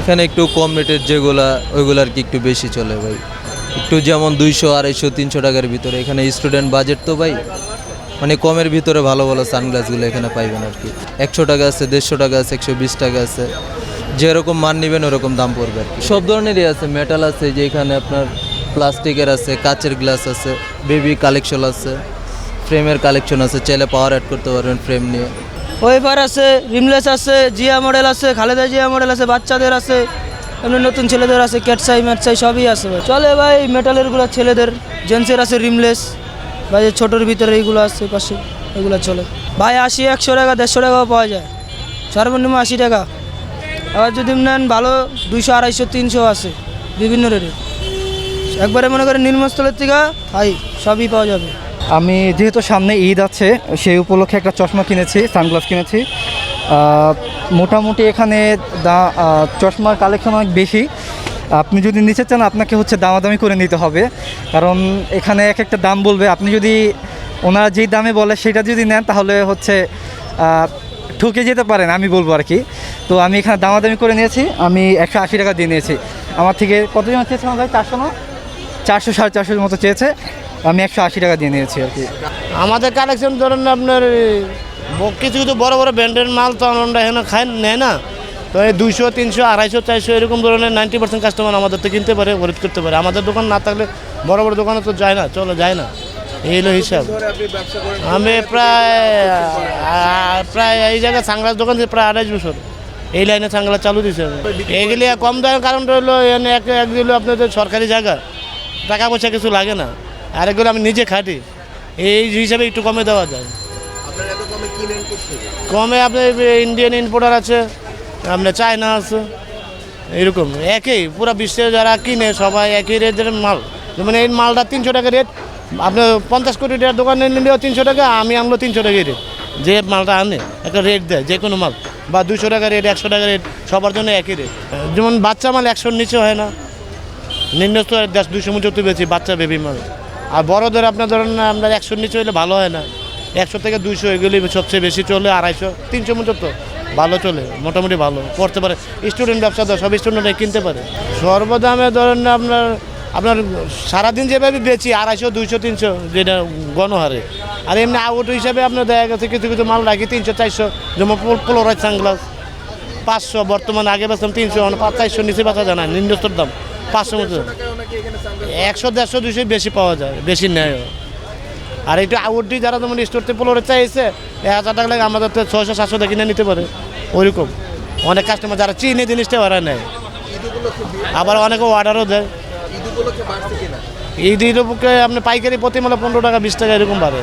এখানে একটু কম রেটের যেগুলা, ওইগুলো আর কি একটু বেশি চলে ভাই। একটু যেমন দুইশো, আড়াইশো, তিনশো টাকার ভিতরে। এখানে স্টুডেন্ট বাজেট তো ভাই মানে কমের ভিতরে ভালো ভালো সানগ্লাসগুলো এখানে পাইবেন আর কি। একশো টাকা আছে, দেড়শো টাকা আছে, একশো বিশ টাকা আছে। যেরকম মান নেবেন ওরকম দাম পড়বে আর কি। সব ধরনেরই আছে মেটাল আছে যে এখানে আপনার প্লাস্টিকের আছে, কাচের গ্লাস আছে বেবি কালেকশন আছে ফ্রেমের কালেকশন আছে, চাইলে পাওয়ার অ্যাড করতে পারবেন ফ্রেম নিয়ে। ওয়েফার আছে, রিমলেস আছে, জিয়া মডেল আছে, খালেদা জিয়া মডেল আছে, বাচ্চাদের আছে, এমনি নতুন ছেলেদের আছে ক্যাটসাই ম্যাটসাই সবই আছে ভাই। চলে ভাই মেটালেরগুলো ছেলেদের জেন্টসের আছে রিমলেস। ভাই ছোটোর ভিতরে এইগুলো আছে, পাশে এগুলো চলে। ভাই, আশি, একশো টাকা, দেড়শো টাকাও পাওয়া যায়। সর্বনিম্ন আশি টাকা। আবার যদি নেন ভালো, দুইশো, আড়াইশো, তিনশো আছে, বিভিন্ন রেটে একবারে মনে করেন নিম্নস্থলের থেকে হাই সবই পাওয়া যাবে। আমি যেহেতু সামনে ঈদ আছে, সেই উপলক্ষে একটা চশমা কিনেছি সানগ্লাস কিনেছি। মোটামুটি এখানে দা চশমার কালেকশন অনেক বেশি। আপনি যদি নিচে চান, আপনাকে হচ্ছে দামাদামি করে নিতে হবে। কারণ এখানে এক একটা দাম বলবে। আপনি যদি ওনারা যেই দামে বলে সেটা যদি নেন, তাহলে হচ্ছে ঠকে যেতে পারেন, আমি বলব আর কি। তো আমি এখানে দামাদামি করে নিয়েছি। আমি একশো আশি টাকা দিয়ে নিয়েছি। আমার থেকে কতজন চেয়েছে আমার চারশো না? চারশো, সাড়ে চারশোর মতো চেয়েছে। আমি একশো আশি টাকা দিয়ে নিয়েছি আর কি। আমাদের কালেকশন ধরেন আপনার কিছু কিছু বড় বড় ব্র্যান্ডের মাল তো আমরা এখানে খাই নেয় না। তো এই দুইশো, তিনশো, আড়াইশো, চারশো এরকম ধরনের নাইনটি পার্সেন্ট কাস্টমার আমাদের তো কিনতে পারে, খরিদ করতে পারে। আমাদের দোকান না থাকলে বড় বড় দোকানে তো যায় না, চলো যায় না। এই হলো হিসাব। আমি প্রায় প্রায় এই জায়গায় সাংগ্লাস দোকান থেকে প্রায় আড়াইশ বছর এই লাইনে সাংগ্লাস চালু দিছে। এইগুলি কম দামের কারণটা হলো এখানে এক একগুলো আপনাদের সরকারি জায়গা। টাকা পয়সা কিছু লাগে না। আর এগুলো আমি নিজে খাটি। এই হিসাবে একটু কমে দেওয়া যায়। কমে আপনার ইন্ডিয়ান ইম্পোর্টার আছে আপনার চায়না আছে এরকম। একই পুরো বিশ্বে যারা কিনে সবাই একই রেটের মাল। মানে এই মালটা তিনশো টাকা রেট আপনার পঞ্চাশ কোটি টাকার দোকানে নিলেও তিনশো টাকা আমি আনলো তিনশো টাকা রেট। যে মালটা আনে একটা রেট দেয় যে কোনো মাল। বা দুশো টাকা রেট একশো টাকা রেট সবার জন্য একই রেট। যেমন বাচ্চা মাল একশোর নিচে হয় না। নিম্নস্থ দেশ দুশো মুচত্তর বেশি বাচ্চা বেবি মাল। আর বড়দের আপনার ধরেন আপনার একশোর নিচে হলে ভালো হয় না। একশো থেকে দুইশো এগুলি সবচেয়ে বেশি চলে, আড়াইশো, তিনশো মুচত্তর ভালো চলে, মোটামুটি ভালো, করতে পারে। স্টুডেন্ট ব্যবসা ব্যবসাদার সব স্টুডেন্ট কিনতে পারে। সর্বদামে ধরেন আপনার আপনার সারাদিন যেভাবে বেচি, আড়াইশো, দুইশো, তিনশো, যেটা গণহারে। আর এমনি আউট হিসাবে আপনার দেখা গেছে কিছু কিছু মাল রাখি, তিনশো, চারশো, যেমন পোলোরাইট সানগ্লাস, পাঁচশো, বর্তমানে আগে বেচতাম তিনশো পাঁচ চারশো নিচে বেচা যায় না, নিম্নস্তর দাম পাঁচশো মতো। একশো দেড়শো দুশো বেশি পাওয়া যায় বেশি নেয়। আর একটু আউটডি যারা যেমন স্টোর থেকে পনেরো চাইছে এক হাজার টাকা লাগে আমাদের তো ছয়শো সাতশো টাকা কিনে নিতে পারে। ওইরকম। অনেক কাস্টমার যারা চিনে জিনিসটা ওরা নেয়। আবার অনেকে অর্ডারও দেয়। ঈদ ঈদ আপনি পাইকারি প্রতি মানে পনেরো টাকা বিশ টাকা এরকম বাড়ে।